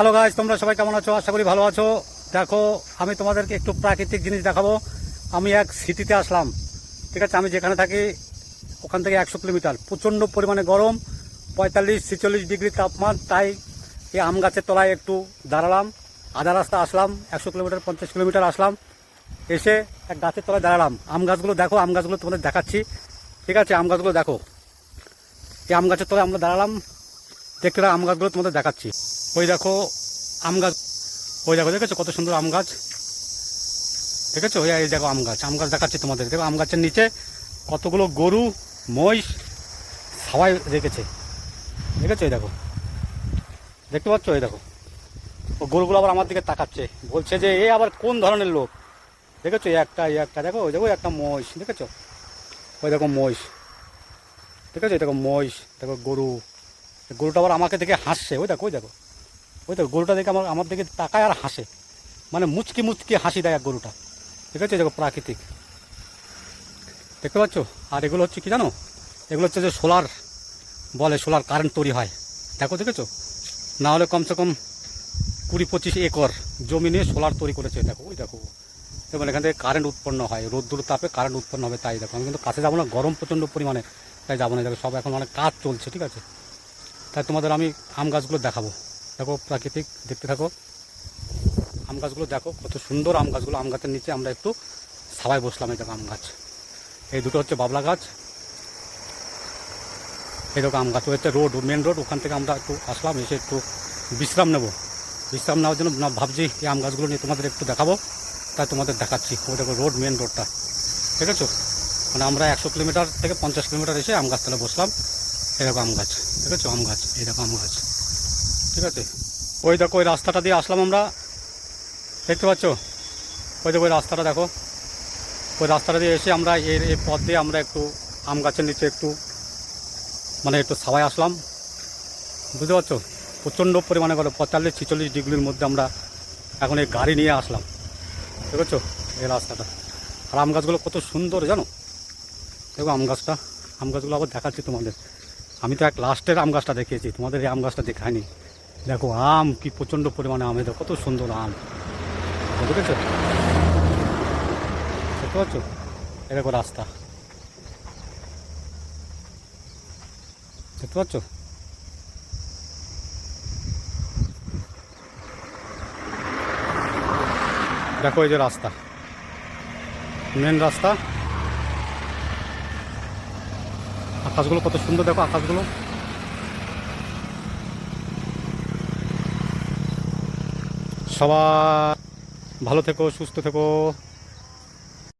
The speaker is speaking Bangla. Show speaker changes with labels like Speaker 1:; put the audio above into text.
Speaker 1: হ্যালো গাইজ তোমরা সবাই কেমন আছো? আশা করি ভালো আছো। দেখো, আমি তোমাদেরকে একটু প্রাকৃতিক জিনিস দেখাবো। আমি এক সিটিতে আসলাম। ঠিক আছে, আমি যেখানে থাকি, ওখান থেকে একশো কিলোমিটার। প্রচণ্ড পরিমাণে গরম, পঁয়তাল্লিশ, ছেচল্লিশ ডিগ্রি তাপমান, তাই এই আম গাছের তলায় একটু দাঁড়ালাম। আধা রাস্তা আসলাম, একশো কিলোমিটার, পঞ্চাশ কিলোমিটার আসলাম। এসে এক গাছের তলায় দাঁড়ালাম। আম গাছগুলো দেখো, আম গাছগুলো তোমাদের দেখাচ্ছি। ঠিক আছে, আম গাছগুলো দেখো। এই আম গাছের তলায় আমরা দাঁড়ালাম। দেখতে আম গাছগুলো তোমাদের দেখাচ্ছি। ওই দেখো, আম গাছ। ওই দেখো, দেখেছ কত সুন্দর আম গাছ? দেখেছ? ওই দেখো আম গাছ। আম গাছ দেখাচ্ছি তোমাদের। দেখো, আম গাছের নিচে কতগুলো গরু, মহিষ সবাই রেখেছে। দেখেছ? এই দেখো। দেখতে পাচ্ছ? এই দেখো। ও গরুগুলো আবার আমার দিকে তাকাচ্ছে। বলছে যে, এ আবার কোন ধরনের লোক? দেখেছ? একটা, এই একটা। দেখো, ওই দেখো একটা মহিষ। দেখেছ? ওই দেখো মহিষ। দেখেছ? এই দেখো মহিষ, দেখো গরু। গরুটা আবার আমাকে দেখে হাসছে। ওই দেখো ওই দেখো। ওই দেখো, গরুটা দেখে আমার আমার দিকে তাকায় আর হাসে। মানে মুচকি মুচকি হাসি দেয় গরুটা। ঠিক আছে দেখো প্রাকৃতিক। দেখতে পাচ্ছ? আর এগুলো হচ্ছে কি জানো? এগুলো হচ্ছে যে সোলার বলে, সোলার কারেন্ট তৈরি হয়। দেখো, দেখেছ? না হলে কমসে কম কুড়ি পঁচিশ একর জমি নিয়ে সোলার তৈরি করেছে। দেখো, ওই দেখো। এবং এখান থেকে কারেন্ট উৎপন্ন হয়। রোদ্দুর তাপে কারেন্ট উৎপন্ন হবে, তাই দেখো। আমি কিন্তু কাছে যাব না, গরম প্রচণ্ড পরিমাণে, তাই যাব না। দেখো, সব এখন অনেক কাজ চলছে, ঠিক আছে? তাই তোমাদের আমি আম গাছগুলো দেখাবো। দেখো প্রাকৃতিক, দেখতে থাকো। আম গাছগুলো দেখো, কত সুন্দর আম গাছগুলো, আম গাছের নিচে আমরা একটু সবাই বসলাম এই দেখো আম গাছ। এই দুটো হচ্ছে বাবলা গাছ। এই দেখো আম গাছ, ওই হচ্ছে রোড মেন রোড ওখান থেকে আমরা একটু আসলাম, এসে একটু বিশ্রাম নেব। বিশ্রাম নেওয়ার জন্য না ভাবছি এই আম গাছগুলো নিয়ে তোমাদের একটু দেখাবো, তাই তোমাদের দেখাচ্ছি। ওই দেখো রোড মেন রোডটা ঠিক আছে? মানে আমরা একশো কিলোমিটার থেকে পঞ্চাশ কিলোমিটার এসে আম গাছ তলে বসলাম। দেখো আম গাছ ঠিক আছে আম গাছ দেখো আম গাছ। ঠিক আছে? ওই দেখো, ওই রাস্তাটা দিয়ে আসলাম আমরা। দেখতে পাচ্ছ? ওই দেখো, ওই রাস্তাটা দেখো। ওই রাস্তাটা দিয়ে এসে আমরা এর এই পথ দিয়ে আমরা একটু আম গাছের নিচে একটু মানে একটু সবাই আসলাম। বুঝতে পারছ? প্রচণ্ড পরিমাণে গেলো পঁয়তাল্লিশ ছিচল্লিশ ডিগ্রির মধ্যে আমরা এখন এই গাড়ি নিয়ে আসলাম। দেখেছ এই রাস্তাটা। আর আম গাছগুলো কত সুন্দর, জানো? দেখো আম গাছটা। আম গাছগুলো আবার দেখাচ্ছি তোমাদের। আমি তো এক লাস্টের আম গাছটা দেখিয়েছি, তোমাদের এই আম গাছটা দেখায়নি দেখো আম, কি প্রচণ্ড পরিমাণে আম দেখো, কত সুন্দর আম। দেখেছ দেখতে পাচ্ছ এ দেখো রাস্তা। দেখতে পাচ্ছ দেখো এই যে রাস্তা। মেন রাস্তা। আকাশগুলো কত সুন্দর দেখো আকাশগুলো। সবাই ভালো থেকো সুস্থ থেকো।